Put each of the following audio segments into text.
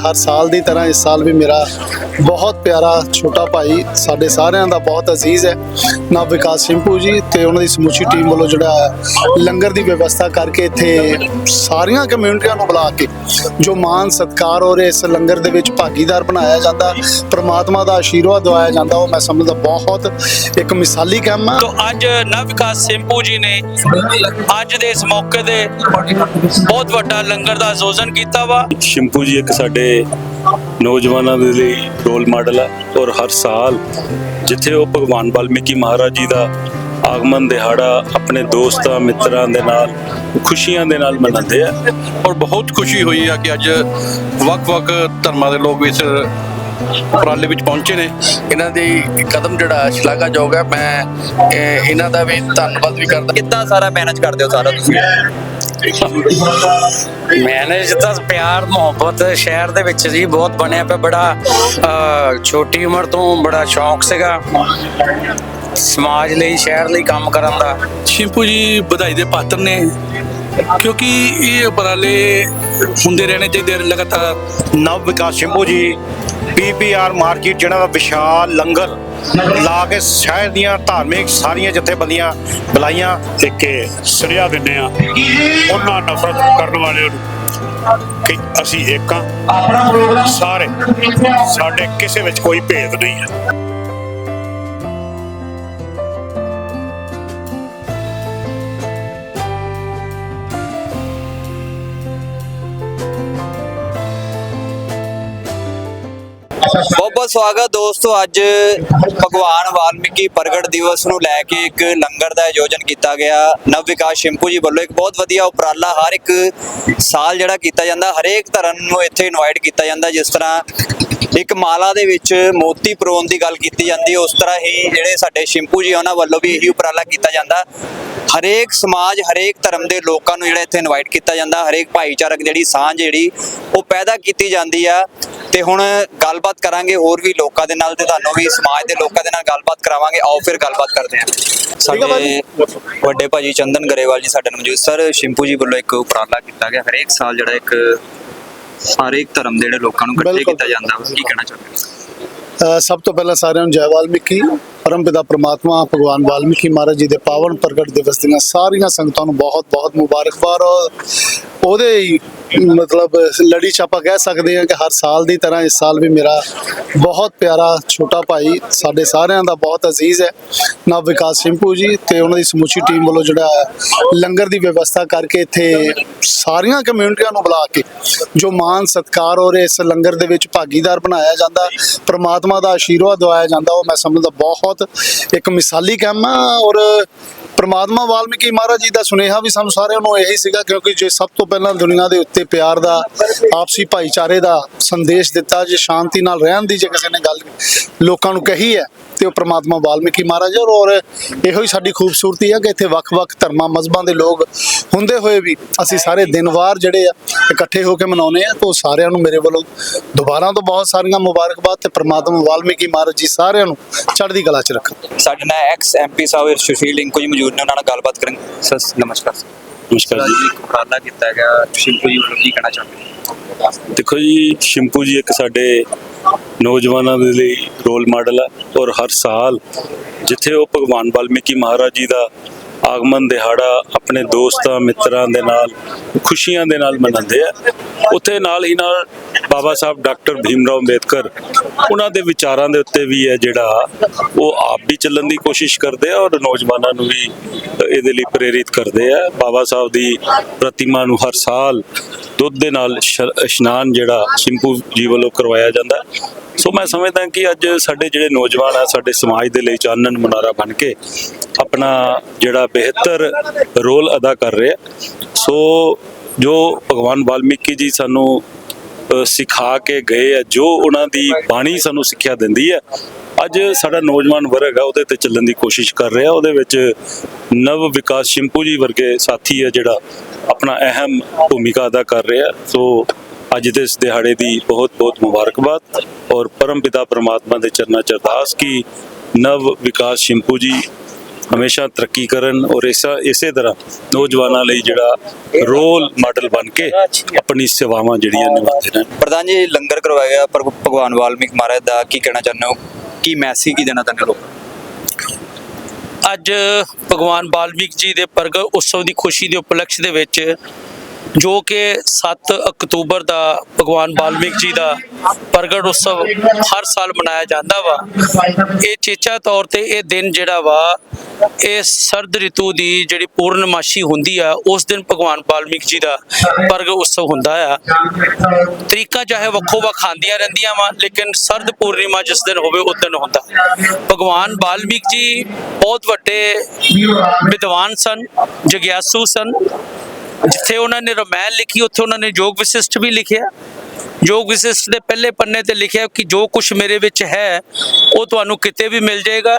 ਹਰ ਸਾਲ ਦੀ ਤਰ੍ਹਾਂ ਇਸ ਸਾਲ ਵੀ ਮੇਰਾ ਬਹੁਤ ਪਿਆਰਾ ਛੋਟਾ ਭਾਈ ਸਾਡੇ ਸਾਰਿਆਂ ਦਾ ਬਹੁਤ ਅਜ਼ੀਜ਼ ਹੈ। ਨਵ ਵਿਕਾਸ ਸਿੰਪੂ ਜੀ ਤੇ ਉਹਨਾਂ ਦੀ ਸਮੁੱਚੀ ਟੀਮ ਵੱਲੋਂ ਜਿਹੜਾ ਲੰਗਰ ਦੀ ਵਿਵਸਥਾ ਕਰਕੇ ਇੱਥੇ ਸਾਰੀਆਂ ਕਮਿਊਨਿਟੀਆਂ ਨੂੰ ਬੁਲਾ ਕੇ ਜੋ ਮਾਨ ਸਤਕਾਰ ਔਰ ਇਸ ਲੰਗਰ ਦੇ ਵਿੱਚ ਭਾਗੀਦਾਰ ਬਣਾਇਆ ਜਾਂਦਾ ਪ੍ਰਮਾਤਮਾ ਦਾ ਆਸ਼ੀਰਵਾਦ ਦਵਾਇਆ ਜਾਂਦਾ ਉਹ ਮੈਂ ਸਮਝਦਾ ਬਹੁਤ ਇੱਕ ਮਿਸਾਲੀ ਕੰਮ ਆ। ਤੋ ਅੱਜ ਨਵ ਵਿਕਾਸ ਸਿੰਪੂ ਜੀ ਨੇ ਅੱਜ ਦੇ ਇਸ ਮੌਕੇ ਦੇ ਬਹੁਤ ਵੱਡਾ ਲੰਗਰ ਦਾ ਆਯੋਜਨ ਕੀਤਾ ਵਾ। ਸ਼ਿੰਪੂ ਜੀ ਇੱਕ ਸਾਡੇ ਨੌਜਵਾਨਾਂ ਦੇ ਲਈ ਰੋਲ ਮਾਡਲ ਹੈ ਔਰ ਹਰ ਸਾਲ ਜਿੱਥੇ ਉਹ ਭਗਵਾਨ ਵਾਲਮੀਕੀ ਮਹਾਰਾਜ ਜੀ ਦਾ ਆਗਮਨ ਦਿਹਾੜਾ ਆਪਣੇ ਦੋਸਤਾਂ ਮਿੱਤਰਾਂ ਦੇ ਨਾਲ ਖੁਸ਼ੀਆਂ ਦੇ ਨਾਲ ਮਨਾਉਂਦੇ ਆ ਔਰ ਬਹੁਤ ਖੁਸ਼ੀ ਹੋਈ ਆ ਕਿ ਅੱਜ ਵੱਖ-ਵੱਖ ਧਰਮਾਂ ਦੇ ਲੋਕ ਇਸ ਉਪਰਾਲੇ ਵਿੱਚ ਪਹੁੰਚੇ ਨੇ। ਇਹਨਾਂ ਦੀ ਕਦਮ ਜਿਹੜਾ ਸ਼ਲਾਘਾਯੋਗ ਹੈ ਮੈਂ ਇਹ- ਇਹਨਾਂ ਦਾ ਵੀ ਧੰਨਵਾਦ ਵੀ ਕਰਦਾ। ਕਿੱਦਾਂ ਸਾਰਾ ਮੈਨੇਜ ਕਰਦੇ ਹੋ ਸਾਰਾ ਤੁਸੀਂ? ਮੈਨੇਜ ਤਾਂ ਪਿਆਰ ਮੁਹੱਬਤ ਸ਼ਹਿਰ ਦੇ ਵਿੱਚ ਜੀ ਬਹੁਤ ਬਣਿਆ ਪਿਆ ਬੜਾ ਛੋਟੀ ਉਮਰ ਤੋਂ ਬੜਾ ਸ਼ੌਂਕ ਸੀਗਾ ਸਮਾਜ ਲਈ ਸ਼ਹਿਰ ਲਈ ਕੰਮ ਕਰਨ ਦਾ ਸ਼ਿੰਪੂ ਜੀ ਵਧਾਈ ਦੇ ਪਾਤਰ ਨੇ ਕਿਉਂਕਿ ਇਹ ਉਪਰਾਲੇ ਹੁੰਦੇ ਰਹਿਣੇ ਚਾਹੀਦੇ ਲਗਾਤਾਰ ਨਵ ਵਿਕਾਸ ਸ਼ੰਭੂ ਜੀ ਪੀਪੀਆਰ ਮਾਰਕੀਟ ਜਿਹੜਾ ਵਾ ਵਿਸ਼ਾਲ ਲੰਗਰ ਲਾ ਕੇ ਸ਼ਹਿਰ ਦੀਆਂ ਧਾਰਮਿਕ ਸਾਰੀਆਂ ਜਥੇਬੰਦੀਆਂ ਬੁਲਾਈਆਂ ਤੇ ਕਿ ਸਰਿਆ ਦਿੰਦੇ ਆ ਉਹਨਾਂ ਨਫ਼ਰਤ ਕਰਨ ਵਾਲਿਆਂ ਨੂੰ ਕਿ ਅਸੀਂ ਇੱਕ ਆ ਸਾਰੇ ਸਾਡੇ ਕਿਸੇ ਵਿੱਚ ਕੋਈ ਭੇਦ ਨਹੀਂ ਹੈ। ਸਵਾਗਤ ਦੋਸਤੋ, ਅੱਜ ਭਗਵਾਨ ਵਾਲਮੀਕੀ ਪ੍ਰਗਟ ਦਿਵਸ ਨੂੰ ਲੈ ਕੇ ਇੱਕ ਲੰਗਰ ਦਾ ਆਯੋਜਨ ਕੀਤਾ ਗਿਆ। ਨਵ ਵਿਕਾਸ ਸ਼ਿੰਪੂ ਜੀ ਵੱਲੋਂ ਇੱਕ ਬਹੁਤ ਵਧੀਆ ਉਪਰਾਲਾ ਹਰ ਇੱਕ ਸਾਲ ਜਿਹੜਾ ਕੀਤਾ ਜਾਂਦਾ, ਹਰੇਕ ਧਰਮ ਨੂੰ ਇੱਥੇ ਇਨਵਾਈਟ ਕੀਤਾ ਜਾਂਦਾ, ਜਿਸ ਤਰ੍ਹਾਂ ਇੱਕ ਮਾਲਾ ਦੇ ਵਿੱਚ ਮੋਤੀ ਪਰੋਣ ਦੀ ਗੱਲ ਕੀਤੀ ਜਾਂਦੀ ਹੈ ਉਸ ਤਰ੍ਹਾਂ ਹੀ ਜਿਹੜੇ ਸਾਡੇ ਸ਼ਿੰਪੂ ਜੀ ਉਹਨਾਂ ਵੱਲੋਂ ਵੀ ਇਹੀ ਉਪਰਾਲਾ ਕੀਤਾ ਜਾਂਦਾ। ਹਰੇਕ ਸਮਾਜ, ਹਰੇਕ ਧਰਮ ਦੇ ਲੋਕਾਂ ਨੂੰ ਜਿਹੜਾ ਇੱਥੇ ਇਨਵਾਈਟ ਕੀਤਾ ਜਾਂਦਾ, ਹਰੇਕ ਭਾਈਚਾਰਕ ਜਿਹੜੀ ਸਾਂਝ ਜਿਹੜੀ ਉਹ ਪੈਦਾ ਕੀਤੀ ਜਾਂਦੀ ਆ। ਤੇ ਹੁਣ ਗੱਲਬਾਤ ਕਰਾਂਗੇ ਹੋਰ ਵੀ ਲੋਕਾਂ ਦੇ ਨਾਲ ਤੇ ਤੁਹਾਨੂੰ ਵੀ ਸਮਾਜ ਦੇ ਲੋਕਾਂ ਦੇ ਨਾਲ ਗੱਲਬਾਤ ਕਰਾਵਾਂਗੇ। ਆਓ ਫਿਰ ਗੱਲਬਾਤ ਕਰਦੇ ਹਾਂ। ਸਾਡੇ ਵੱਡੇ ਭਾਜੀ ਚੰਦਨ ਗਰੇਵਾਲ ਜੀ ਸਾਡੇ ਨਾਲ ਮੌਜੂਦ ਸਰ ਸ਼ਿੰਪੂ ਜੀ ਵੱਲੋਂ ਇੱਕ ਉਪਰਾਲਾ ਕੀਤਾ ਗਿਆ। ਹਰੇਕ ਸਾਲ ਜਿਹੜਾ ਇੱਕ ਹਰੇਕ ਧਰਮ ਦੇ ਜਿਹੜੇ ਲੋਕਾਂ ਨੂੰ ਇਕੱਠੇ। ਕੀਤਾ ਜਾਂਦਾ। ਕੀ ਕਹਿਣਾ ਚਾਹੁੰਦੇ ਸਭ ਤੋਂ ਪਹਿਲਾਂ ਸਾਰਿਆਂ ਨੂੰ ਜੈ ਵਾਲਮੀਕੀ। ਪਰਮ ਪਿਤਾ ਪ੍ਰਮਾਤਮਾ, ਭਗਵਾਨ ਵਾਲਮੀਕੀ ਮਹਾਰਾਜ ਜੀ ਦੇ ਪਾਵਨ ਪ੍ਰਗਟ ਦਿਵਸ ਦੀਆਂ ਸਾਰੀਆਂ ਸੰਗਤਾਂ ਨੂੰ ਬਹੁਤ ਬਹੁਤ ਮੁਬਾਰਕਬਾਦ। ਔਰ ਉਹਦੇ ਹੀ ਮਤਲਬ ਲੜੀ 'ਚ ਆਪਾਂ ਕਹਿ ਸਕਦੇ ਹਾਂ ਕਿ ਹਰ ਸਾਲ ਦੀ ਤਰ੍ਹਾਂ ਇਸ ਸਾਲ ਵੀ ਮੇਰਾ ਬਹੁਤ ਪਿਆਰਾ ਛੋਟਾ ਭਾਈ ਸਾਡੇ ਸਾਰਿਆਂ ਦਾ ਬਹੁਤ ਅਜ਼ੀਜ਼ ਹੈ। ਨਵ ਵਿਕਾਸ ਸਿੰਪੂ ਜੀ ਤੇ ਉਹਨਾਂ ਦੀ ਸਮੁੱਚੀ ਟੀਮ ਵੱਲੋਂ ਜਿਹੜਾ ਲੰਗਰ ਦੀ ਵਿਵਸਥਾ ਕਰਕੇ ਇੱਥੇ ਸਾਰੀਆਂ ਕਮਿਊਨਿਟੀਆਂ ਨੂੰ ਬੁਲਾ ਕੇ ਜੋ ਮਾਨ ਸਤਕਾਰ ਔਰ ਇਸ ਲੰਗਰ ਦੇ ਵਿੱਚ ਭਾਗੀਦਾਰ ਬਣਾਇਆ ਜਾਂਦਾ, ਪ੍ਰਮਾਤਮਾ ਦਾ ਆਸ਼ੀਰਵਾਦ ਦਵਾਇਆ ਜਾਂਦਾ, ਉਹ ਮੈਂ ਸਮਝਦਾ ਬਹੁਤ ਇੱਕ ਮਿਸਾਲੀ ਕੰਮ ਆ ਔਰ ਪ੍ਰਮਾਤਮਾ ਵਾਲਮੀਕੀ ਮਹਾਰਾਜ ਜੀ ਦਾ ਸੁਨੇਹਾ ਵੀ ਸਾਨੂੰ ਸਾਰਿਆਂ ਨੂੰ ਇਹੀ ਸੀਗਾ ਕਿਉਂਕਿ ਜੇ ਸਭ ਤੋਂ ਪਹਿਲਾਂ ਦੁਨੀਆ ਦੇ ਉੱਤੇ ਪਿਆਰ ਦਾ, ਆਪਸੀ ਭਾਈਚਾਰੇ ਦਾ ਸੰਦੇਸ਼ ਦਿੱਤਾ, ਜੇ ਸ਼ਾਂਤੀ ਨਾਲ ਰਹਿਣ ਦੀ ਜੇ ਕਿਸੇ ਨੇ ਗੱਲ ਲੋਕਾਂ ਨੂੰ ਕਹੀ ਹੈ ਤੇ ਉਹ ਪ੍ਰਮਾਤਮਾ ਵਾਲਮੀਕੀ ਮਹਾਰਾਜ ਔਰ ਇਹੋ ਹੀ ਸਾਡੀ ਖੂਬਸੂਰਤੀ ਹੈ ਕਿ ਇੱਥੇ ਵੱਖ-ਵੱਖ ਧਰਮਾਂ ਮਜ਼ਬਾਂ ਦੇ ਲੋਕ ਹੁੰਦੇ ਹੋਏ ਵੀ ਅਸੀਂ ਸਾਰੇ ਦਿਨਵਾਰ ਜਿਹੜੇ ਆ, ਇਕੱਠੇ ਹੋ ਕੇ ਮਨਾਉਨੇ ਆ ਤੋਂ ਸਾਰਿਆਂ ਨੂੰ ਮੇਰੇ ਵੱਲੋਂ ਦੁਬਾਰਾ ਤੋਂ ਬਹੁਤ ਸਾਰੀਆਂ ਮੁਬਾਰਕਬਾਦ ਤੇ ਪ੍ਰਮਾਤਮਾ ਵਾਲਮੀਕੀ ਮਹਾਰਾਜ ਜੀ ਸਾਰਿਆਂ ਨੂੰ ਚੜ੍ਹਦੀ ਕਲਾ 'ਚ ਰੱਖਣ। ਸਾਡੇ ਨਾਲ ਐਕਸ ਐਮਪੀ ਸਾਹਿਬ, ਸੁਸ਼ੀਲ ਰਿੰਕੂ ਜੀ ਮੌਜੂਦ ਨੇ, ਉਹਨਾਂ ਨਾਲ ਗੱਲਬਾਤ ਕਰਾਂਗੇ ਸਰ ਨਮਸਕਾਰ। ਨਮਸਕਾਰ ਜੀ ਉਪਰਾਲਾ ਕੀਤਾ ਗਿਆ। ਸ਼ਿੰਪੂ ਜੀ ਵੱਲੋਂ ਕੀ ਕਹਿਣਾ ਚਾਹੁੰਦੇ ਦੇਖੋ ਜੀ ਸ਼ਿੰਪੂ ਜੀ ਇੱਕ ਸਾਡੇ ਨੌਜਵਾਨਾਂ ਦੇ ਲਈ ਰੋਲ ਮਾਡਲ ਹੈ ਔਰ ਹਰ ਸਾਲ ਜਿੱਥੇ ਉਹ ਭਗਵਾਨ ਵਾਲਮੀਕੀ ਮਹਾਰਾਜ ਜੀ ਦਾ ਆਗਮਨ ਦਿਹਾੜਾ ਆਪਣੇ ਦੋਸਤਾਂ, ਮਿੱਤਰਾਂ ਦੇ ਨਾਲ, ਖੁਸ਼ੀਆਂ ਦੇ ਨਾਲ ਮਨਾਉਂਦੇ ਆ। ਉੱਥੇ ਨਾਲ ਹੀ ਨਾਲ ਬਾਬਾ ਸਾਹਿਬ ਡਾਕਟਰ ਭੀਮ ਰਾਓ ਅੰਬੇਦਕਰ, ਉਹਨਾਂ ਦੇ ਵਿਚਾਰਾਂ ਦੇ ਉੱਤੇ ਵੀ ਹੈ ਜਿਹੜਾ, ਉਹ ਆਪ ਵੀ ਚੱਲਣ ਦੀ ਕੋਸ਼ਿਸ਼ ਕਰਦੇ ਆ ਔਰ ਨੌਜਵਾਨਾਂ ਨੂੰ ਵੀ ਇਹਦੇ ਲਈ ਪ੍ਰੇਰਿਤ ਕਰਦੇ ਆ। ਬਾਬਾ ਸਾਹਿਬ ਦੀ ਪ੍ਰਤਿਮਾ ਨੂੰ ਹਰ ਸਾਲ ਦੁੱਧ ਦੇ ਨਾਲ ਇਸ਼ਨਾਨ ਜਿਹੜਾ ਸਿੰਪੂ ਜੀ ਵੱਲੋਂ ਕਰਵਾਇਆ ਜਾਂਦਾ। ਸੋ ਮੈਂ ਸਮਝਦਾ ਕਿ ਅੱਜ ਸਾਡੇ ਜਿਹੜੇ ਨੌਜਵਾਨ ਆ, ਸਾਡੇ ਸਮਾਜ ਦੇ ਲਈ ਚਾਨਣ ਮੁਨਾਰਾ ਬਣ ਕੇ ਆਪਣਾ ਜਿਹੜਾ ਬਿਹਤਰ ਰੋਲ ਅਦਾ ਕਰ ਰਹੇ। ਆ ਸੋ ਜੋ ਭਗਵਾਨ ਵਾਲਮੀਕੀ ਜੀ ਸਾਨੂੰ ਸਿਖਾ ਕੇ ਗਏ ਆ, ਜੋ ਉਹਨਾਂ ਦੀ ਬਾਣੀ ਸਾਨੂੰ ਸਿੱਖਿਆ ਦਿੰਦੀ ਹੈ ਅੱਜ ਸਾਡਾ ਨੌਜਵਾਨ ਵਰਗ ਆ, ਉਹਦੇ ਤੇ ਚੱਲਣ ਦੀ ਕੋਸ਼ਿਸ਼ ਕਰ ਰਿਹਾ। ਉਹਦੇ ਵਿੱਚ ਨਵ ਵਿਕਾਸ ਸ਼ਿੰਪੂ ਜੀ ਵਰਗੇ ਸਾਥੀ ਆ, ਜਿਹੜਾ ਆਪਣਾ ਅਹਿਮ ਭੂਮਿਕਾ ਅਦਾ ਕਰ ਰਿਹਾ। ਸੋ ਅੱਜ ਦੇ ਇਸ ਦਿਹਾੜੇ ਦੀ ਬਹੁਤ ਬਹੁਤ ਮੁਬਾਰਕਬਾਦ। ਔਰ ਪਰਮ ਪਿਤਾ ਪ੍ਰਮਾਤਮਾ ਦੇ ਚਰਨਾਂ ਚ ਅਰਦਾਸ ਕੀ, ਨਵ ਵਿਕਾਸ ਸ਼ਿੰਪੂ ਜੀ ਹਮੇਸ਼ਾ ਤਰੱਕੀ ਕਰਨ ਔਰ ਇਸਾ ਇਸੇ ਤਰ੍ਹਾਂ ਨੌਜਵਾਨਾਂ ਲਈ ਜਿਹੜਾ ਰੋਲ ਮਾਡਲ ਬਣ ਕੇ ਆਪਣੀ ਸੇਵਾਵਾਂ ਜਿਹੜੀਆਂ ਨਿਭਾਉਂਦੇ ਨੇ ਪ੍ਰਧਾਨ ਜੀ ਲੰਗਰ ਕਰਵਾਇਆ ਗਿਆ ਪਰ ਭਗਵਾਨ ਵਾਲਮੀਕ ਮਹਾਰਾਜ ਦਾ। ਕੀ ਕਹਿਣਾ ਚਾਹੁੰਦੇ ਹੋ? ਕੀ ਮੈਸੇਜ ਕੀ ਦੇਣਾ ਚਾਹੁੰਦੇ ਹੋ ਲੋਕਾਂ? ਅੱਜ ਭਗਵਾਨ ਵਾਲਮੀਕ ਜੀ ਦੇ ਪ੍ਰਗਟ ਉਤਸਵ ਦੀ ਖੁਸ਼ੀ ਦੇ ਉਪਲਕਸ਼ ਦੇ ਵਿੱਚ ਜੋ ਕਿ 7 ਅਕਤੂਬਰ ਦਾ ਭਗਵਾਨ ਵਾਲਮੀਕ ਜੀ ਦਾ ਪ੍ਰਗਟ ਉਤਸਵ ਹਰ ਸਾਲ ਮਨਾਇਆ ਜਾਂਦਾ ਵਾ। ਇਹ ਚੇਚਾ ਤੌਰ ਤੇ ਇਹ ਦਿਨ ਜਿਹੜਾ ਵਾ, ਇਹ ਸਰਦ ਰਿਤੂ ਦੀ ਜਿਹੜੀ ਪੂਰਨਮਾਸ਼ੀ ਹੁੰਦੀ ਆ, ਉਸ ਦਿਨ ਭਗਵਾਨ ਵਾਲਮੀਕ ਜੀ ਦਾ ਪ੍ਰਗਟ ਉਤਸਵ ਹੁੰਦਾ ਆ। ਤਰੀਕਾ ਚਾਹੇ ਵੱਖੋ ਵੱਖ ਆਉਂਦੀਆਂ ਰਹਿੰਦੀਆਂ ਵਾ, ਲੇਕਿਨ ਸਰਦ ਪੂਰਨਿਮਾ ਜਿਸ ਦਿਨ ਹੋਵੇ, ਉਸ ਦਿਨ ਹੁੰਦਾ। ਭਗਵਾਨ ਵਾਲਮੀਕ ਜੀ ਬਹੁਤ ਵੱਡੇ ਵਿਦਵਾਨ ਸਨ, ਜਗਿਆਸੂ ਸਨ ਜਿੱਥੇ ਉਹਨਾਂ ਨੇ ਰਮਾਇਣ ਲਿਖੀ, ਉੱਥੇ ਉਹਨਾਂ ਨੇ ਯੋਗ ਵਿਸ਼ਿਸ਼ਟ ਵੀ ਲਿਖਿਆ। ਯੋਗ ਵਿਸ਼ਿਸ਼ਟ ਦੇ ਪਹਿਲੇ ਪੰਨੇ ਤੇ ਲਿਖਿਆ ਕਿ ਜੋ ਕੁਝ ਮੇਰੇ ਵਿੱਚ ਹੈ, ਉਹ ਤੁਹਾਨੂੰ ਕਿਤੇ ਵੀ ਮਿਲ ਜਾਏਗਾ।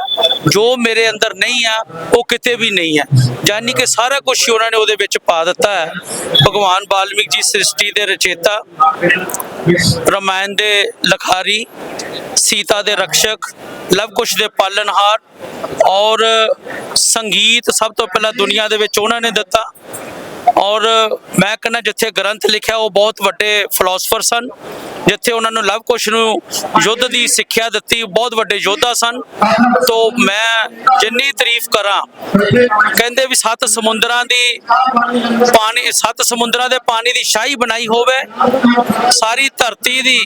ਜੋ ਮੇਰੇ ਅੰਦਰ ਨਹੀਂ ਆ, ਉਹ ਕਿਤੇ ਵੀ ਨਹੀਂ ਹੈ ਯਾਨੀ ਕਿ ਸਾਰਾ ਕੁਝ ਹੀ ਉਹਨਾਂ ਨੇ ਉਹਦੇ ਵਿੱਚ ਪਾ ਦਿੱਤਾ ਹੈ। ਭਗਵਾਨ ਵਾਲਮੀਕ ਜੀ ਸ੍ਰਿਸ਼ਟੀ ਦੇ ਰਚੇਤਾ, ਰਮਾਇਣ ਦੇ ਲਖਾਰੀ, ਸੀਤਾ ਦੇ ਰਕਸ਼ਕ ਲਵ ਕੁਸ਼ ਦੇ ਪਾਲਣਹਾਰ ਔਰ ਸੰਗੀਤ ਸਭ ਤੋਂ ਪਹਿਲਾਂ ਦੁਨੀਆ ਦੇ ਵਿੱਚ ਉਹਨਾਂ ਨੇ ਦਿੱਤਾ। ਔਰ ਮੈਂ ਕਹਿੰਦਾ ਜਿੱਥੇ ਗ੍ਰੰਥ ਲਿਖਿਆ, ਉਹ ਬਹੁਤ ਵੱਡੇ ਫਿਲਾਸਫਰ ਸਨ, ਜਿੱਥੇ ਉਹਨਾਂ ਨੂੰ ਲਵ ਕੁਸ਼ ਨੂੰ ਯੁੱਧ ਦੀ ਸਿੱਖਿਆ ਦਿੱਤੀ, ਬਹੁਤ ਵੱਡੇ ਯੋਧਾ ਸਨ। ਤੋਂ ਮੈਂ ਜਿੰਨੀ ਤਾਰੀਫ ਕਰਾਂ, ਕਹਿੰਦੇ ਵੀ ਸੱਤ ਸਮੁੰਦਰਾਂ ਦੀ ਪਾਣੀ, ਸੱਤ ਸਮੁੰਦਰਾਂ ਦੇ ਪਾਣੀ ਦੀ ਸ਼ਾਹੀ ਬਣਾਈ ਹੋਵੇ, ਸਾਰੀ ਧਰਤੀ ਦੀ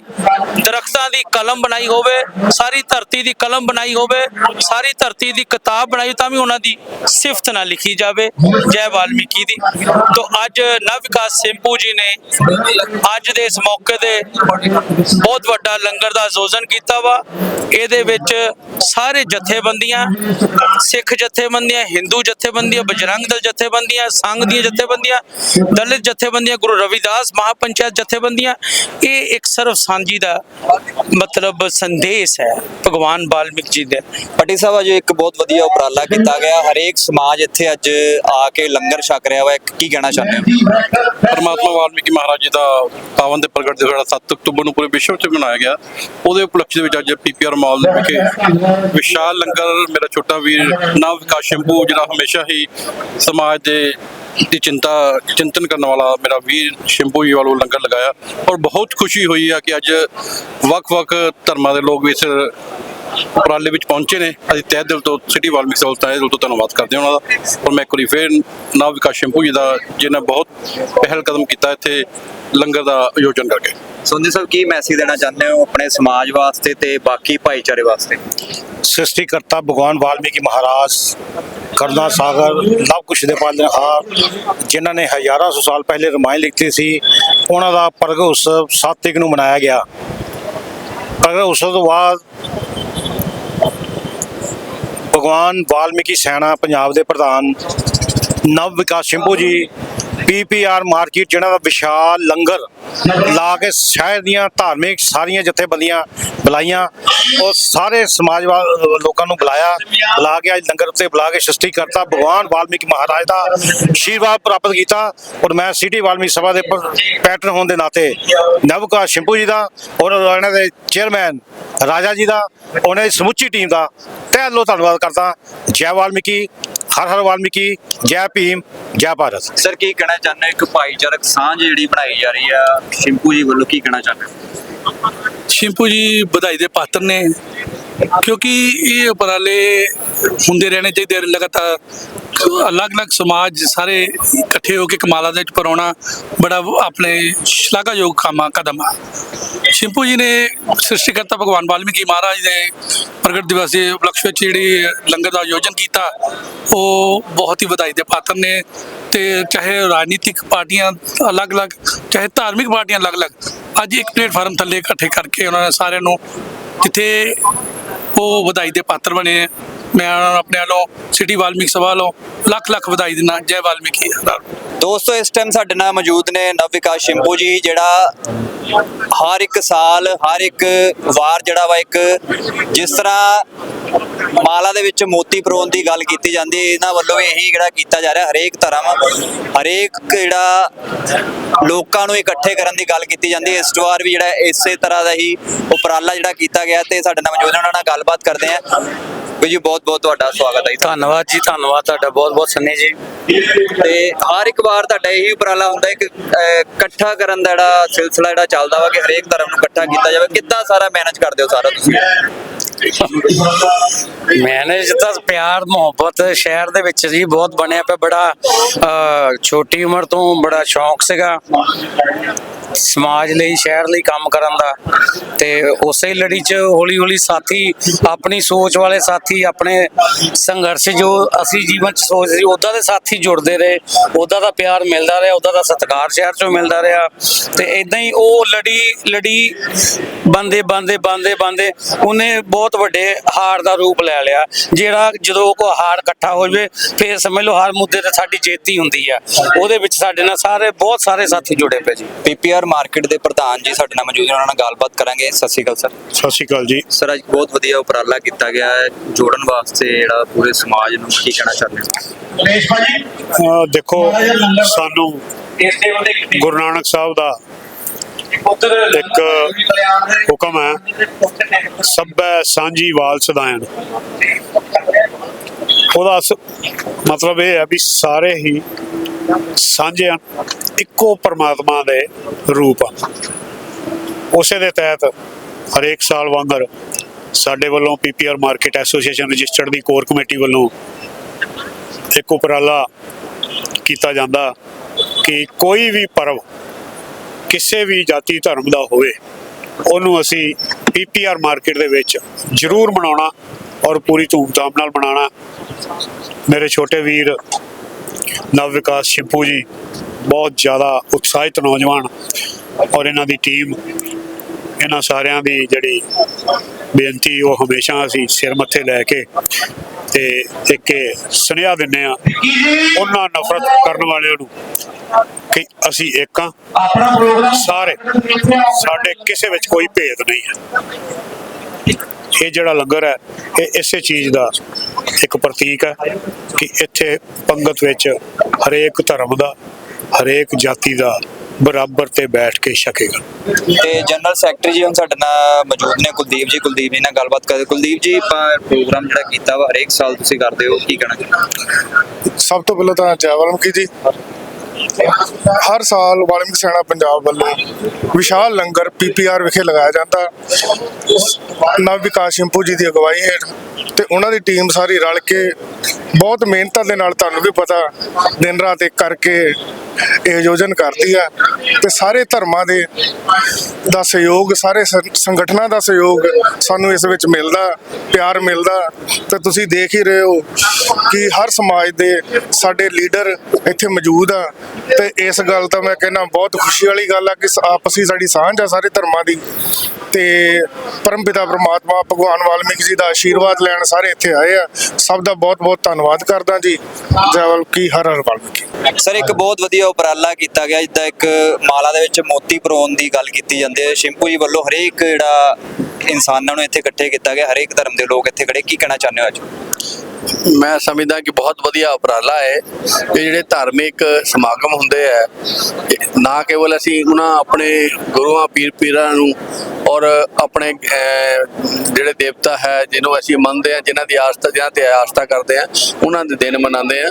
ਦਰਖਤਾਂ ਦੀ ਕਲਮ ਬਣਾਈ ਹੋਵੇ, ਸਾਰੀ ਧਰਤੀ ਦੀ ਕਲਮ ਬਣਾਈ ਹੋਵੇ, ਸਾਰੀ ਧਰਤੀ ਦੀ ਕਿਤਾਬ ਬਣਾਈ ਤਾਂ ਵੀ ਉਹਨਾਂ ਦੀ ਸਿਫਤ ਨਾ ਲਿਖੀ ਜਾਵੇ, ਜੈ ਵਾਲਮੀਕੀ ਦੀ। ਤੋਂ ਅੱਜ ਨਵ ਵਿਕਾਸ ਸਿੰਪੂ ਜੀ ਨੇ ਅੱਜ ਦੇ ਇਸ ਮੌਕੇ ਤੇ ਬਹੁਤ ਵੱਡਾ ਲੰਗਰ ਦਾ ਆਯੋਜਨ ਕੀਤਾ ਵਾ। ਇਹਦੇ ਵਿੱਚ ਸਾਰੇ ਜਥੇਬੰਦੀਆਂ, ਸਿੱਖ ਜਥੇਬੰਦੀਆਂ, ਹਿੰਦੂ ਜਥੇਬੰਦੀਆਂ, ਬਜਰੰਗ ਦਲ ਜਥੇਬੰਦੀਆਂ, ਸੰਘ ਦੀਆਂ ਜਥੇਬੰਦੀਆਂ, ਦਲਿਤ ਜਥੇਬੰਦੀਆਂ, ਗੁਰੂ ਰਵਿਦਾਸ ਮਹਾਪੰਚਾਇਤ ਜਥੇਬੰਦੀਆਂ, ਇਹ ਇੱਕ ਸਰਵ ਸਾਂਝੀ ਦਾ ਮਤਲਬ ਸੰਦੇਸ਼ ਹੈ ਭਗਵਾਨ ਬਾਲਮਿਕ ਜੀ ਦੇ। ਪਟੀ ਸਾਹਿਬ, ਅੱਜ ਇੱਕ ਬਹੁਤ ਵਧੀਆ ਉਪਰਾਲਾ ਕੀਤਾ ਗਿਆ। ਹਰੇਕ ਸਮਾਜ ਇੱਥੇ ਅੱਜ ਆ ਕੇ ਲੰਗਰ ਛਕ ਰਿਹਾ ਵਾ। ਕੀ ਕਹਿਣਾ ਚਾਹੁੰਦੇ ਹੋ? ਪਰਮਾਤਮਾ ਵਾਲਮੀਕੀ ਮਹਾਰਾਜ ਜੀ ਦਾ ਪਾਵਨ ਤੇ ਪ੍ਰਗਟ ਦਿਹਾੜਾ 7 ਅਕਤੂਬਰ ਨੂੰ ਪੂਰੇ ਵਿਸ਼ਵ 'ਚ ਮਨਾਇਆ ਗਿਆ। ਉਹਦੇ ਉਪਲਕਸ਼ ਦੇ ਵਿੱਚ ਅੱਜ ਪੀਪੀਆਰ ਮਾਲ ਵਿਖੇ ਵਿਸ਼ਾਲ ਲੰਗਰ, ਮੇਰਾ ਛੋਟਾ ਵੀਰ ਨਵ ਵਿਕਾਸ ਸ਼ੰਭੂ, ਜਿਹੜਾ ਹਮੇਸ਼ਾ ਹੀ ਸਮਾਜ ਦੇ ਦੀ ਚਿੰਤਾ, ਚਿੰਤਨ ਕਰਨ ਵਾਲਾ ਮੇਰਾ ਵੀਰ ਸ਼ੰਭੂ ਜੀ ਵੱਲੋਂ ਲੰਗਰ ਲਗਾਇਆ ਔਰ ਬਹੁਤ ਖੁਸ਼ੀ ਹੋਈ ਆ ਕਿ ਅੱਜ ਵੱਖ-ਵੱਖ ਧਰਮਾਂ ਦੇ ਲੋਕ ਵੀ ਇਸ ਉਪਰਾਲੇ ਵਿੱਚ ਪਹੁੰਚੇ ਨੇ। ਅਸੀਂ ਤਹਿ ਦਿਲ ਤੋਂ ਸਿਟੀ ਵਾਲਮੀਕ ਸਭਾ ਤਹਿ ਦਿਲ ਤੋਂ ਧੰਨਵਾਦ ਕਰਦੇ ਹਾਂ ਉਹਨਾਂ ਦਾ। ਔਰ ਮੈਂ ਇੱਕ ਵਾਰੀ ਫੇਰ ਨਵ ਵਿਕਾਸ ਸ਼ੰਭੂ ਜੀ ਦਾ ਜਿਨ੍ਹਾਂ ਬਹੁਤ ਪਹਿਲ ਕਦਮ ਕੀਤਾ ਇੱਥੇ ਲੰਗਰ ਦਾ ਆਯੋਜਨ ਕਰਕੇ। ਸੁੰਦੀ ਸਾਹਿਬ ਕੀ ਮੈਸੇਜ ਦੇਣਾ ਚਾਹੁੰਦੇ ਹੋ ਆਪਣੇ ਸਮਾਜ ਵਾਸਤੇ ਤੇ ਬਾਕੀ ਭਾਈਚਾਰੇ ਵਾਸਤੇ? ਸ੍ਰਿਸ਼ਟੀਕਰਤਾ ਭਗਵਾਨ ਵਾਲਮੀਕੀ ਮਹਾਰਾਜ ਕਰੁਣਾ ਸਾਗਰ ਲਵ ਕੁਸ਼ ਦੇ ਪਾਲਣਹਾਰ ਜਿਨ੍ਹਾਂ ਨੇ ਹਜ਼ਾਰਾਂ ਸੌ ਸਾਲ ਪਹਿਲੇ ਰਮਾਇਣ ਲਿਖੀ ਸੀ ਉਹਨਾਂ ਦਾ ਪ੍ਰਗਟ ਉਤਸਵ 7 ਤਰੀਕ ਨੂੰ ਮਨਾਇਆ ਗਿਆ। ਪ੍ਰਗਟ ਉਤਸਵ ਤੋਂ ਬਾਅਦ ਭਗਵਾਨ ਵਾਲਮੀਕੀ ਸੈਨਾ ਪੰਜਾਬ ਦੇ ਪ੍ਰਧਾਨ ਨਵ ਵਿਕਾਸ ਸ਼ੰਭੂ ਜੀ ਪੀਪੀਆਰ ਮਾਰਕੀਟ ਜਿਹੜਾ ਦਾ ਵਿਸ਼ਾਲ ਲੰਗਰ ਲਾ ਕੇ ਸ਼ਹਿਰ ਦੀਆਂ ਧਾਰਮਿਕ ਸਾਰੀਆਂ ਜਥੇਬੰਦੀਆਂ ਬੁਲਾਈਆਂ। ਉਹ ਸਾਰੇ ਸਮਾਜਵਾਦ ਲੋਕਾਂ ਨੂੰ ਬੁਲਾਇਆ, ਬੁਲਾ ਕੇ ਅੱਜ ਲੰਗਰ ਉੱਤੇ ਬੁਲਾ ਕੇ ਸ੍ਰਿਸ਼ਟੀ ਕਰਤਾ, ਭਗਵਾਨ ਵਾਲਮੀਕ ਮਹਾਰਾਜ ਦਾ ਆਸ਼ੀਰਵਾਦ ਪ੍ਰਾਪਤ ਕੀਤਾ ਔਰ ਮੈਂ ਸਿਟੀ ਵਾਲਮੀਕ ਸਭਾ ਦੇ ਪੈਟਰਨ ਹੋਣ ਦੇ ਨਾਤੇ ਨਵਕਾ ਸ਼ਿੰਪੂ ਜੀ ਦਾ ਔਰ ਇਹਨਾਂ ਦੇ ਚੇਅਰਮੈਨ ਰਾਜਾ ਜੀ ਦਾ, ਉਹਨਾਂ ਦੀ ਸਮੁੱਚੀ ਟੀਮ ਦਾ ਤਹਿ ਦਿਲੋਂ ਧੰਨਵਾਦ ਕਰਦਾ। ਜੈ ਵਾਲਮੀਕੀ, ਹਰ ਹਰ ਵਾਲਮੀਕੀ, ਜੈ ਭੀਮ, ਜੈ ਭਾਰਤ। ਸਰ, ਕੀ ਕਹਿਣਾ ਚਾਹੁੰਦੇ ਇੱਕ ਭਾਈਚਾਰਕ ਸਾਂਝ ਜਿਹੜੀ ਬਣਾਈ ਜਾ ਰਹੀ ਆ, ਸ਼ਿੰਪੂ ਜੀ ਵੱਲੋਂ ਕੀ ਕਹਿਣਾ ਚਾਹੁੰਦੇ ਸ਼ਿੰਪੂ ਜੀ ਵਧਾਈ ਦੇ ਪਾਤਰ ਨੇ। ਕਿਉਂਕਿ ਇਹ ਉਪਰਾਲੇ ਹੁੰਦੇ ਰਹਿਣੇ ਚਾਹੀਦੇ ਲਗਾਤਾਰ ਅਲੱਗ-ਅਲੱਗ ਸਮਾਜ ਸਾਰੇ ਇਕੱਠੇ ਹੋ ਕੇ ਕਮਾਲਾ ਦੇ ਵਿੱਚ ਪਰੋਣਾ ਬੜਾ ਆਪਣੇ ਸ਼ਲਾਘਾਯੋਗ ਕੰਮ ਆ, ਕਦਮ ਆ। ਸ਼ਿੰਪੂ ਜੀ ਨੇ ਸ੍ਰਿਸ਼ਟੀਕਰਤਾ ਭਗਵਾਨ ਵਾਲਮੀਕੀ ਮਹਾਰਾਜ ਦੇ ਪ੍ਰਗਟ ਦਿਵਸ ਦੇ ਉਪਲਕਸ਼ ਵਿੱਚ ਜਿਹੜੀ ਲੰਗਰ ਦਾ ਆਯੋਜਨ ਕੀਤਾ, ਉਹ ਬਹੁਤ ਹੀ ਵਧਾਈ ਦੇ ਪਾਤਰ ਨੇ ਤੇ ਚਾਹੇ ਰਾਜਨੀਤਿਕ ਪਾਰਟੀਆਂ ਅਲੱਗ-ਅਲੱਗ, ਚਾਹੇ ਧਾਰਮਿਕ ਪਾਰਟੀਆਂ ਅਲੱਗ-ਅਲੱਗ, ਅੱਜ ਇੱਕ ਪਲੇਟਫਾਰਮ ਥੱਲੇ ਇਕੱਠੇ ਕਰਕੇ ਉਹਨਾਂ ਨੇ ਸਾਰਿਆਂ ਨੂੰ ਜਿੱਥੇ ਉਹ ਵਧਾਈ ਦੇ ਪਾਤਰ ਬਣੇ ਮੈਂ ਆਪਣੇ ਵੱਲੋਂ ਸਿਟੀ ਵਾਲਮੀਕ ਸਭਾ ਵੱਲੋਂ ਲੱਖ ਲੱਖ ਵਧਾਈ ਦਿੰਦਾ, ਜੈ ਵਾਲਮੀਕੀ ਦੋਸਤੋ, ਇਸ ਟਾਈਮ ਸਾਡੇ ਨਾਲ ਮੌਜੂਦ ਨੇ ਨਵ ਵਿਕਾਸ ਸ਼ਿੰਪੂ ਜੀ, ਜਿਹੜਾ ਹਰ ਇੱਕ ਸਾਲ, ਹਰ ਇੱਕ ਵਾਰ ਜਿਹੜਾ ਵਾ ਇੱਕ ਜਿਸ ਤਰ੍ਹਾਂ ਮਾਲਾ ਦੇ ਵਿੱਚ ਮੋਤੀ ਪਰੋਣ ਦੀ ਗੱਲ ਕੀਤੀ ਜਾਂਦੀ ਹੈ, ਇਹਨਾਂ ਵੱਲੋਂ ਇਹੀ ਜਿਹੜਾ ਕੀਤਾ ਜਾ ਰਿਹਾ ਹਰੇਕ ਧਰਮ, ਹਰੇਕ ਜਿਹੜਾ ਲੋਕਾਂ ਨੂੰ ਇਕੱਠੇ ਕਰਨ ਦੀ ਗੱਲ ਕੀਤੀ ਜਾਂਦੀ ਹੈ। ਇਸ ਵਾਰ ਵੀ ਜਿਹੜਾ ਇਸੇ ਤਰ੍ਹਾਂ ਦਾ ਹੀ ਉਪਰਾਲਾ ਜਿਹੜਾ ਕੀਤਾ ਗਿਆ ਤੇ ਸਾਡੇ ਨਾਲ ਮੌਜੂਦ ਉਹਨਾਂ ਨਾਲ ਗੱਲਬਾਤ ਕਰਦੇ ਆ ਵੀ ਜੀ ਬਹੁਤ ਬਹੁਤ ਤੁਹਾਡਾ ਸਵਾਗਤ ਹੈ ਜੀ ਧੰਨਵਾਦ ਜੀ ਧੰਨਵਾਦ ਤੁਹਾਡਾ ਬਹੁਤ ਬਹੁਤ ਸੰਨੀ ਜੀ। ਤੇ ਹਰ ਇੱਕ ਵਾਰ ਤੁਹਾਡਾ ਇਹੀ ਉਪਰਾਲਾ ਹੁੰਦਾ ਹੈ ਕਿ ਅਹ, ਇਕੱਠਾ ਕਰਨ ਦਾ ਜਿਹੜਾ ਸਿਲਸਿਲਾ ਜਿਹੜਾ ਚੱਲਦਾ ਵਾ ਕਿ ਹਰੇਕ ਧਰਮ ਨੂੰ ਇਕੱਠਾ ਕੀਤਾ ਜਾਵੇ। ਕਿੱਦਾਂ ਸਾਰਾ ਮੈਨੇਜ ਕਰਦੇ ਹੋ ਸਾਰਾ ਤੁਸੀਂ? ਮੈਨੇਜ ਤਾਂ ਪਿਆਰ ਮੁਹੱਬਤ ਸ਼ਹਿਰ ਦੇ ਵਿੱਚ ਜੀ ਬਹੁਤ ਬਣਿਆ ਪਿਆ ਬੜਾ ਅਹ, ਛੋਟੀ ਉਮਰ ਤੋਂ ਬੜਾ ਸ਼ੌਂਕ ਸੀਗਾ। ਸਮਾਜ ਲਈ ਸ਼ਹਿਰ ਲਈ ਕੰਮ ਕਰਨ ਦਾ। ਤੇ ਉਸੇ ਲੜੀ 'ਚ ਹੌਲੀ ਹੌਲੀ ਸਾਥੀ ਆਪਣੀ ਸੋਚ ਵਾਲੇ ਸਾਥੀ ਆਪਣੇ ਸੰਘਰਸ਼ ਜੋ ਅਸੀਂ ਜੀਵਨ 'ਚ ਸੋਚਦੇ ਸੀ ਉਦਾਂ ਦੇ ਸਾਥੀ ਜੁੜਦੇ ਰਹੇ। ਉਦਾਂ ਦਾ ਪਿਆਰ ਮਿਲਦਾ ਰਿਹਾ ਉਦਾਂ ਦਾ ਸਤਿਕਾਰ ਸ਼ਹਿਰ 'ਚੋਂ ਮਿਲਦਾ ਰਿਹਾ। ਤੇ ਇਦਾਂ ਹੀ ਉਹ ਲੜੀ ਲੜੀ ਬੰਦੇ ਬੰਦੇ ਬੰਦੇ ਬੰਦੇ ਉਹਨੇ ਬਹੁਤ ਵੱਡੇ ਹਾਰ ਦਾ ਰੂਪ ਲੈ ਲਿਆ। ਜਿਹੜਾ ਜਦੋਂ ਕੋ ਹਾਰ ਇਕੱਠਾ ਹੋ ਜਵੇ ਫੇਰ ਸਮਝ ਲਓ ਹਰ ਮੁੱਦੇ ਤੇ ਸਾਡੀ ਜੇਤੀ ਹੁੰਦੀ ਆ। ਉਹਦੇ ਵਿੱਚ ਸਾਡੇ ਨਾਲ ਸਾਰੇ ਬਹੁਤ ਸਾਰੇ ਸਾਥੀ ਜੁੜੇ ਪਏ ਜੀ। ਪੀਪੀਆਰ ਮਾਰਕੀਟ ਦੇ ਪ੍ਰਧਾਨ ਜੀ ਸਾਡੇ ਨਾਲ ਮੌਜੂਦ ਨੇ ਉਹਨਾਂ ਨਾਲ ਗੱਲਬਾਤ ਕਰਾਂਗੇ। ਸਤਿ ਸ਼੍ਰੀ ਅਕਾਲ ਸਰ। ਸਤਿ ਸ਼੍ਰੀ ਅਕਾਲ ਜੀ। ਸਰ ਅੱਜ ਬਹੁਤ ਵਧੀਆ ਉਪਰਾਲਾ ਕੀਤਾ ਗਿਆ ਹੈ। ਜੋੜਨ ਵਾਸਤੇ ਜਿਹੜਾ ਪੂਰੇ ਸਮਾਜ ਨੂੰ ਕੀ ਕਹਿਣਾ ਚਾਹੁੰਦੇ ਹੋ? ਦੇਖੋ ਸਾਨੂੰ ਗੁਰੂ ਨਾਨਕ ਸਾਹਿਬ ਦਾ ਇੱਕ ਹੁਕਮ ਹੈ, ਸਭੈ ਸਾਂਝੀ ਵਾਲ ਸਦਾਇਨ ਉਹਦਾ ਮਤਲਬ ਇਹ ਹੈ ਵੀ ਸਾਰੇ ਹੀ ਸਾਂਝੇ ਇੱਕੋ ਪਰਮਾਤਮਾ ਦੇ ਰੂਪ ਹਨ। ਉਸੇ ਦੇ ਤਹਿਤ ਹਰੇਕ ਸਾਲ ਵਾਂਗਰ ਸਾਡੇ ਵੱਲੋਂ ਪੀਪੀਆਰ ਮਾਰਕੀਟ ਐਸੋਸੀਏਸ਼ਨ ਰਜਿਸਟਰਡ ਦੀ ਕੋਰ ਕਮੇਟੀ ਵੱਲੋਂ ਇੱਕ ਉਪਰਾਲਾ ਕੀਤਾ ਜਾਂਦਾ ਕਿ ਕੋਈ ਵੀ ਪਰਵ ਕਿਸੇ ਵੀ ਜਾਤੀ ਧਰਮ ਦਾ ਹੋਵੇ, ਉਹਨੂੰ ਅਸੀਂ ਪੀਪੀਆਰ ਮਾਰਕੀਟ ਦੇ ਵਿੱਚ ਜ਼ਰੂਰ ਮਨਾਉਣਾ ਔਰ ਪੂਰੀ ਧੂਮਧਾਮ ਨਾਲ ਮਨਾਉਣਾ। ਮੇਰੇ ਛੋਟੇ ਵੀਰ ਨਵ ਵਿਕਾਸ ਸ਼ਿੰਪੂ ਜੀ ਬਹੁਤ ਜ਼ਿਆਦਾ ਉਤਸ਼ਾਹਿਤ ਨੌਜਵਾਨ ਔਰ ਇਹਨਾਂ ਦੀ ਟੀਮ, ਇਹਨਾਂ ਸਾਰਿਆਂ ਦੀ ਜਿਹੜੀ ਬੇਨਤੀ, ਉਹ ਹਮੇਸ਼ਾ ਅਸੀਂ ਸਿਰ ਮੱਥੇ ਲੈ ਕੇ ਤੇ ਇੱਕ ਸੁਨੇਹਾ ਦਿੰਨੇ ਆ ਉਹਨਾਂ ਨਫ਼ਰਤ ਕਰਨ ਵਾਲਿਆਂ ਨੂੰ ਕਿ ਅਸੀਂ ਇੱਕ ਹਾਂ। ਸਾਰੇ ਸਾਡੇ ਕਿਸੇ ਵਿੱਚ ਕੋਈ ਭੇਦ ਨਹੀਂ ਹੈ। ਇਹ ਜਿਹੜਾ ਲੰਗਰ ਹੈ ਇਹ ਇਸੇ ਚੀਜ਼ ਦਾ ਇੱਕ ਪ੍ਰਤੀਕ ਹੈ ਕਿ ਇੱਥੇ ਪੰਗਤ ਵਿੱਚ ਹਰੇਕ ਧਰਮ ਦਾ ਹਰੇਕ ਜਾਤੀ ਦਾ ਬਰਾਬਰ ਤੇ ਬੈਠ ਕੇ ਛਕੇਗਾ। ਤੇ ਜਨਰਲ ਸੈਕਟਰੀ ਜੀ ਹੁਣ ਸਾਡੇ ਨਾਲ ਮੌਜੂਦ ਨੇ ਕੁਲਦੀਪ ਜੀ। ਕੁਲਦੀਪ ਜੀ ਨਾਲ ਗੱਲਬਾਤ ਕਰਦੇ ਕੁਲਦੀਪ ਜੀ ਪ੍ਰੋਗਰਾਮ ਜਿਹੜਾ ਕੀਤਾ ਵਾ ਹਰੇਕ ਸਾਲ ਤੁਸੀਂ ਕਰਦੇ ਹੋ ਕੀ ਕਹਿਣਾ ਚਾਹੁੰਦੇ ਸਭ ਤੋਂ ਪਹਿਲਾਂ ਤਾਂ ਜੈ ਵਾਲਮੀਕੀ ਜੀ। ਹਰ ਸਾਲ ਵਾਲਮੀਕ ਸੈਨਾ ਪੰਜਾਬ ਵੱਲੋਂ ਵਿਸ਼ਾਲ ਲੰਗਰ ਪੀਪੀਆਰ ਵਿਖੇ ਲਗਾਇਆ ਜਾਂਦਾ। ਨਵ ਵਿਕਾਸ ਸ਼ਿੰਪੂ ਜੀ ਦੀ ਅਗਵਾਈ ਹੇਠ ਤੇ ਉਹਨਾਂ ਦੀ ਟੀਮ ਸਾਰੀ ਰਲ ਕੇ ਬਹੁਤ ਮਿਹਨਤਾਂ ਦੇ ਨਾਲ ਤੁਹਾਨੂੰ ਵੀ ਪਤਾ ਦਿਨ ਰਾਤ ਇੱਕ ਕਰਕੇ ਇਹ ਆਯੋਜਨ ਕਰਦੀ ਆ ਤੇ ਸਾਰੇ ਧਰਮਾਂ ਦੇ ਦਾ ਸਹਿਯੋਗ, ਸਾਰੇ ਸੰਗਠਨਾਂ ਦਾ ਸਹਿਯੋਗ ਸਾਨੂੰ ਇਸ ਵਿੱਚ ਮਿਲਦਾ, ਪਿਆਰ ਮਿਲਦਾ। ਤੇ ਤੁਸੀਂ ਦੇਖ ਹੀ ਰਹੇ ਹੋ ਕਿ ਹਰ ਸਮਾਜ ਦੇ ਸਾਡੇ ਲੀਡਰ ਇੱਥੇ ਮੌਜੂਦ ਆ। ਤੇ ਇਸ ਗੱਲ ਤਾਂ ਮੈਂ ਕਹਿੰਦਾ ਬਹੁਤ ਖੁਸ਼ੀ ਵਾਲੀ ਗੱਲ ਆ ਕਿ ਆਪਸੀ ਸਾਡੀ ਸਾਂਝ ਆ ਸਾਰੇ ਧਰਮਾਂ ਦੀ। ਤੇ ਪਰਮਪਿਤਾ ਪ੍ਰਮਾਤਮਾ, ਭਗਵਾਨ ਵਾਲਮੀਕ ਜੀ ਦਾ ਆਸ਼ੀਰਵਾਦ ਲੈਣ ਸਾਰੇ ਇੱਥੇ ਆਏ ਆ। ਸਭ ਦਾ ਬਹੁਤ ਬਹੁਤ ਧੰਨਵਾਦ ਕਰਦਾ ਜੀ। ਜੈ ਵਾਲਮੀਕੀ, ਹਰ ਹਰ ਵਾਲਮੀਕੀ। ਸਰ, ਇੱਕ ਬਹੁਤ ਵਧੀਆ ਉਪਰਾਲਾ ਕੀਤਾ ਗਿਆ। ਜਿੱਦਾਂ ਇੱਕ ਮਾਲਾ ਦੇ ਵਿੱਚ ਮੋਤੀ ਪਰੋਣ ਦੀ ਗੱਲ ਕੀਤੀ ਜਾਂਦੀ ਹੈ। ਸ਼ਿੰਪੂ ਜੀ ਵੱਲੋਂ ਹਰੇਕ ਜਿਹੜਾ ਇਨਸਾਨਾਂ ਨੂੰ ਇੱਥੇ ਇਕੱਠੇ ਕੀਤਾ ਗਿਆ। ਹਰੇਕ ਧਰਮ ਦੇ ਲੋਕ ਇੱਥੇ ਖੜੇ। ਕੀ ਕਹਿਣਾ ਚਾਹੁੰਦੇ ਹੋ ਅੱਜ? ਮੈਂ ਸਮਝਦਾ ਕਿ ਬਹੁਤ ਵਧੀਆ ਉਪਰਾਲਾ ਹੈ ਇਹ ਜਿਹੜੇ ਧਾਰਮਿਕ ਸਮਾਗਮ ਹੁੰਦੇ ਆ ਨਾ ਕੇਵਲ ਅਸੀਂ ਉਹਨਾਂ ਆਪਣੇ ਗੁਰੂਆਂ ਪੀਰ ਪੀਰਾਂ ਨੂੰ ਔਰ ਆਪਣੇ ਜਿਹੜੇ ਦੇਵਤਾ ਹੈ ਜਿਹਨੂੰ ਅਸੀਂ ਮੰਨਦੇ ਆ ਜਿਨ੍ਹਾਂ ਦੀ ਆਸਥਾ ਜਾਂ ਤੇ ਆਸਥਾ ਕਰਦੇ ਆ ਉਹਨਾਂ ਦੇ ਦਿਨ ਮਨਾਉਂਦੇ ਆ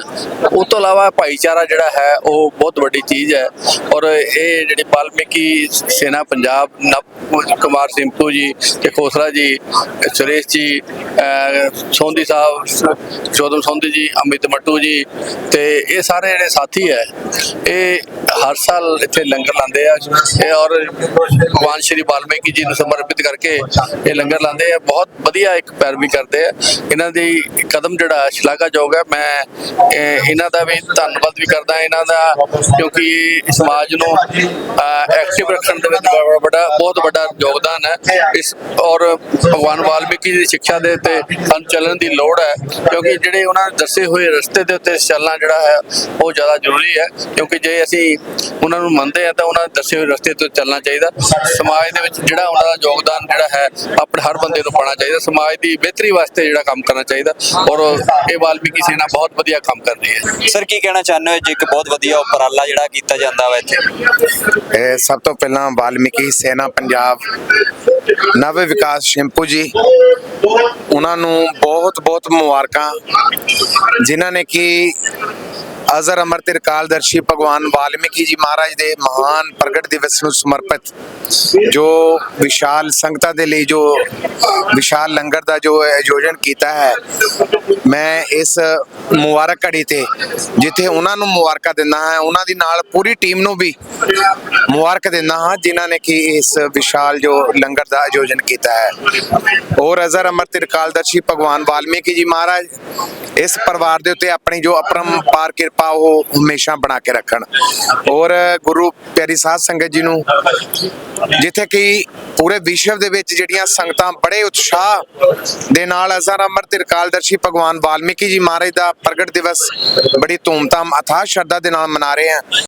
ਉਸ ਤੋਂ ਇਲਾਵਾ ਭਾਈਚਾਰਾ ਜਿਹੜਾ ਹੈ ਉਹ ਬਹੁਤ ਵੱਡੀ ਚੀਜ਼ ਹੈ ਔਰ ਇਹ ਜਿਹੜੀ ਵਾਲਮੀਕੀ ਸੈਨਾ ਪੰਜਾਬ ਨਵ ਕੁਮਾਰ ਸਿੰਪੂ ਜੀ ਤੇ ਖੋਸਲਾ ਜੀ ਸੁਰੇਸ਼ ਜੀ ਅਹ, ਸੋਂਦੀ ਸਾਹਿਬ ਚੌਧਮ ਸੋਂਦੀ ਜੀ ਅਮਿਤ ਮੱਟੂ ਜੀ ਤੇ ਇਹ ਸਾਰੇ ਜਿਹੜੇ ਸਾਥੀ ਹੈ, ਇਹ ਹਰ ਸਾਲ ਇੱਥੇ ਲੰਗਰ ਲਾਉਂਦੇ ਆ। ਇਹ ਔਰ ਭਗਵਾਨ ਸ਼੍ਰੀ ਵਾਲਮੀਕੀ ਜੀ ਨੂੰ ਸਮਰਪਿਤ ਕਰਕੇ ਇਹ ਲੰਗਰ ਲਾਉਂਦੇ ਆ। ਬਹੁਤ ਵਧੀਆ ਇੱਕ ਪੈਰਵੀ ਕਰਦੇ ਆ। ਇਹਨਾਂ ਦੀ ਕਦਮ ਜਿਹੜਾ ਸ਼ਲਾਘਾਯੋਗ ਹੈ। ਮੈਂ ਇਹਨਾਂ ਦਾ ਵੀ ਧੰਨਵਾਦ ਵੀ ਕਰਦਾ ਇਹਨਾਂ ਦਾ, ਕਿਉਂਕਿ ਸਮਾਜ ਨੂੰ ਐਕਟਿਵ ਰੱਖਣ ਦੇ ਵਿੱਚ ਬੜਾ- ਬਹੁਤ ਵੱਡਾ ਯੋਗਦਾਨ ਹੈ। ਇਸ ਔਰ ਭਗਵਾਨ ਵਾਲਮੀਕੀ ਦੀ ਸਿੱਖਿਆ ਦੇ ਉੱਤੇ ਸਾਨੂੰ ਚੱਲਣ ਦੀ ਲੋੜ ਹੈ। ਕਿਉਂਕਿ ਜਿਹੜੇ ਉਹਨਾਂ ਨੇ ਦੱਸੇ ਹੋਏ ਰਸਤੇ ਦੇ ਉੱਤੇ ਚੱਲਣਾ ਜਿਹੜਾ ਹੈ ਉਹ ਜ਼ਿਆਦਾ ਜ਼ਰੂਰੀ ਹੈ। ਕਿਉਂਕਿ ਜੇ ਅਸੀਂ ਉਹਨਾਂ ਨੂੰ ਮੰਨਦੇ ਆ ਤਾਂ ਉਹਨਾਂ ਦੇ ਦੱਸੇ ਹੋਏ ਰਸਤੇ ਤੋਂ ਚੱਲਣਾ ਚਾਹੀਦਾ। ਸਮਾਜ ਦੇ ਵਿੱਚ ਜਿਹੜਾ ਉਹਨਾਂ ਦਾ ਯੋਗਦਾਨ ਜਿਹੜਾ ਹੈ ਆਪਣੇ ਹਰ ਬੰਦੇ ਨੂੰ ਪਾਉਣਾ ਚਾਹੀਦਾ। ਸਮਾਜ ਦੀ ਬਿਹਤਰੀ ਵਾਸਤੇ ਜਿਹੜਾ ਕੰਮ ਕਰਨਾ ਚਾਹੀਦਾ। ਔਰ ਇਹ ਵਾਲਮੀਕੀ ਸੇਨਾ ਬਹੁਤ ਵਧੀਆ ਕੰਮ ਕਰ ਰਹੀ ਹੈ। ਸਰ ਕੀ ਕਹਿਣਾ ਚਾਹੁੰਦੇ ਹੋ? ਜੀ ਇੱਕ ਬਹੁਤ ਵਧੀਆ ਉਪਰਾਲਾ ਜਿਹੜਾ ਕੀਤਾ ਜਾਂਦਾ ਵਾ ਇੱਥੇ? ਇਹ ਸਭ ਤੋਂ ਪਹਿਲਾਂ ਵਾਲਮੀਕੀ ਸੈਨਾ ਪੰਜਾਬ ਨਵ ਵਿਕਾਸ ਸ਼ਿੰਪੂ ਜੀ ਉਹਨਾਂ ਨੂੰ ਬਹੁਤ ਬਹੁਤ ਮੁਬਾਰਕਾਂ ਜਿਨ੍ਹਾਂ ਨੇ ਕਿ ਅਜ਼ਰ ਅਮਰ ਤਿਰਕਾਲਦਰਸ਼ੀ ਭਗਵਾਨ ਵਾਲਮੀਕੀ ਜੀ ਮਹਾਰਾਜ ਦੇ ਮਹਾਨ ਪ੍ਰਗਟ ਦਿਵਸ ਨੂੰ ਸਮਰਪਿਤ ਜੋ ਵਿਸ਼ਾਲ ਸੰਗਤਾਂ ਦੇ ਲਈ ਜੋ, ਵਿਸ਼ਾਲ ਲੰਗਰ ਦਾ ਜੋ ਆਯੋਜਨ ਕੀਤਾ ਹੈ, ਮੈਂ ਇਸ ਮੁਬਾਰਕ ਘੜੀ ਤੇ ਜਿੱਥੇ ਉਹਨਾਂ ਨੂੰ ਮੁਬਾਰਕਾਂ ਦਿੰਦਾ ਹਾਂ, ਉਹਨਾਂ ਦੀ ਨਾਲ ਪੂਰੀ ਟੀਮ ਨੂੰ ਵੀ ਮੁਬਾਰਕ ਦਿੰਦਾ ਹਾਂ, ਜਿਨ੍ਹਾਂ ਨੇ ਕਿ ਇਸ ਵਿਸ਼ਾਲ ਜੋ ਲੰਗਰ ਦਾ ਆਯੋਜਨ ਕੀਤਾ ਹੈ। ਔਰ ਅਜ਼ਰ ਅਮਰ ਤਿਰਕਾਲਦਰਸ਼ੀ ਭਗਵਾਨ ਵਾਲਮੀਕੀ ਜੀ ਮਹਾਰਾਜ, ਇਸ ਪਰਿਵਾਰ ਦੇ ਉੱਤੇ ਆਪਣੀ ਜੋ ਅਪਰੰਪਾਰ ਕਿਰਪਾ ਉਹ ਹਮੇਸ਼ਾ ਬਣਾ ਕੇ ਰੱਖਣ। ਔਰ ਗੁਰੂ ਪਿਆਰੀ ਸਾਧ ਸੰਗਤ ਜੀ ਨੂੰ, ਜਿੱਥੇ ਕਿ ਪੂਰੇ ਵਿਸ਼ਵ ਦੇ ਵਿੱਚ ਜਿਹੜੀਆਂ ਸੰਗਤਾਂ ਬੜੇ ਉਤਸ਼ਾਹ ਦੇ ਨਾਲ ਅਜ਼ਰ ਅਮਰ ਤਿਰਕਾਲਦਰਸ਼ੀ ਭਗਵਾਨ ਵਾਲਮੀਕੀ ਜੀ ਮਹਾਰਾਜ ਦਾ ਪ੍ਰਗਟ ਦਿਵਸ ਬੜੀ ਧੂਮਧਾਮ, ਅਥਾਹ ਸ਼ਰਧਾ ਦੇ ਨਾਲ ਮਨਾ ਰਹੇ ਹਨ